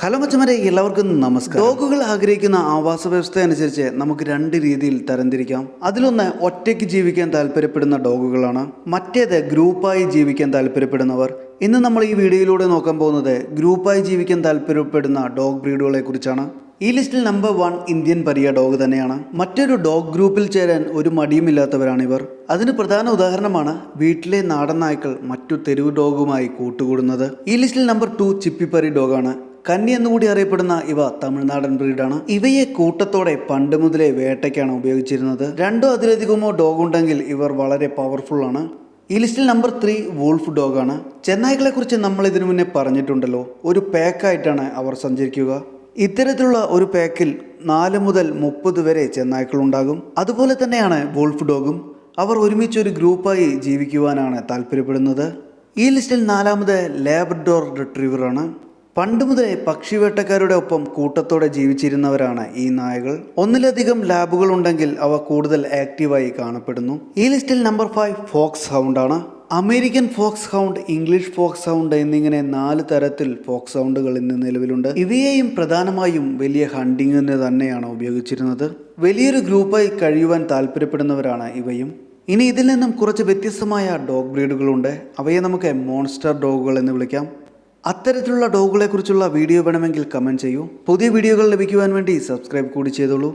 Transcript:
Hello മച്ചമാരെ എല്ലാവർക്കും നമസ്കാരം. ഡോഗുകൾ ആഗ്രഹിക്കുന്ന ആവാസ വ്യവസ്ഥ അനുസരിച്ച് നമുക്ക് രണ്ട് രീതിയിൽ തരംതിരിക്കാം. അതിലൊന്ന് ഒറ്റയ്ക്ക് ജീവിക്കാൻ താല്പര്യപ്പെടുന്ന ഡോഗുകളാണ്. മറ്റേത് ഗ്രൂപ്പായി ജീവിക്കാൻ താല്പര്യപ്പെടുന്നവർ. ഇന്ന് നമ്മൾ ഈ വീഡിയോയിലൂടെ നോക്കാൻ പോകുന്നത് ഗ്രൂപ്പായി ജീവിക്കാൻ താല്പര്യപ്പെടുന്ന ഡോഗ് ബ്രീഡുകളെ കുറിച്ചാണ് ഈ ലിസ്റ്റിൽ number one Indian pariah dog തന്നെയാണ്. മറ്റൊരു ഡോഗ് ഗ്രൂപ്പിൽ ചേരാൻ ഒരു മടിയുമില്ലാത്തവരാണ് ഇവർ അതിന് പ്രധാന ഉദാഹരണമാണ് വീട്ടിലെ നാടൻ നായ്ക്കൾ മറ്റു തെരുവ് ഡോഗുമായി കൂട്ടുകൂടുന്നത്. ഈ ലിസ്റ്റിൽ നമ്പർ ടു ചിപ്പിപ്പറി ഡോഗാണ്. കന്നി എന്നുകൂടി അറിയപ്പെടുന്ന ഇവ തമിഴ്നാടൻ ബ്രീഡാണ്. ഇവയെ കൂട്ടത്തോടെ പണ്ട് മുതലേ വേട്ടയ്ക്കാണ് ഉപയോഗിച്ചിരുന്നത്. രണ്ടോ അതിലധികമോ ഡോഗ് ഉണ്ടെങ്കിൽ ഇവർ വളരെ പവർഫുൾ ആണ്. ഈ ലിസ്റ്റിൽ നമ്പർ ത്രീ വൂൾഫ് ഡോഗാണ് ചെന്നായ്ക്കളെ കുറിച്ച് നമ്മൾ ഇതിനു മുന്നേ പറഞ്ഞിട്ടുണ്ടല്ലോ. ഒരു പാക്കായിട്ടാണ് അവർ സഞ്ചരിക്കുക. ഇത്തരത്തിലുള്ള ഒരു പാക്കിൽ നാല് മുതൽ മുപ്പത് വരെ ചെന്നായ്ക്കൾ ഉണ്ടാകും. അതുപോലെ തന്നെയാണ് വൂൾഫ് ഡോഗും അവർ ഒരുമിച്ച് ഒരു ഗ്രൂപ്പായി ജീവിക്കുവാനാണ് താല്പര്യപ്പെടുന്നത്. ഈ ലിസ്റ്റിൽ നാലാമത് ലാബ്രഡോർ റിട്രീവറാണ് പണ്ട് മുതലേ പക്ഷിവേട്ടക്കാരുടെ ഒപ്പം കൂട്ടത്തോടെ ജീവിച്ചിരുന്നവരാണ് ഈ നായകൾ. ഒന്നിലധികം ലാബുകൾ ഉണ്ടെങ്കിൽ അവ കൂടുതൽ ആക്റ്റീവായി കാണപ്പെടുന്നു. ഈ ലിസ്റ്റിൽ നമ്പർ ഫൈവ് ഫോക്സ് ഹൗണ്ട് ആണ്. American foxhound English foxhound എന്നിങ്ങനെ നാല് തരത്തിൽ ഫോക്സ് ഹൗണ്ടുകൾ ഇന്ന് നിലവിലുണ്ട്. ഇവയെയും പ്രധാനമായും വലിയ ഹണ്ടിങ്ങിന് തന്നെയാണ് ഉപയോഗിച്ചിരുന്നത്. വലിയൊരു ഗ്രൂപ്പായി കഴിയുവാൻ താല്പര്യപ്പെടുന്നവരാണ് ഇവയും. ഇനി ഇതിൽ നിന്നും കുറച്ച് വ്യത്യസ്തമായ ഡോഗ് ബ്രീഡുകളുണ്ട്. അവയെ നമുക്ക് മോൺസ്റ്റർ ഡോഗുകൾ എന്ന് വിളിക്കാം. അത്തരത്തിലുള്ള ഡോഗുകളെക്കുറിച്ചുള്ള വീഡിയോ വേണമെങ്കിൽ കമന്റ് ചെയ്യൂ. പുതിയ വീഡിയോകൾ ലഭിക്കുവാൻ വേണ്ടി സബ്സ്ക്രൈബ് കൂടി ചെയ്തോളൂ.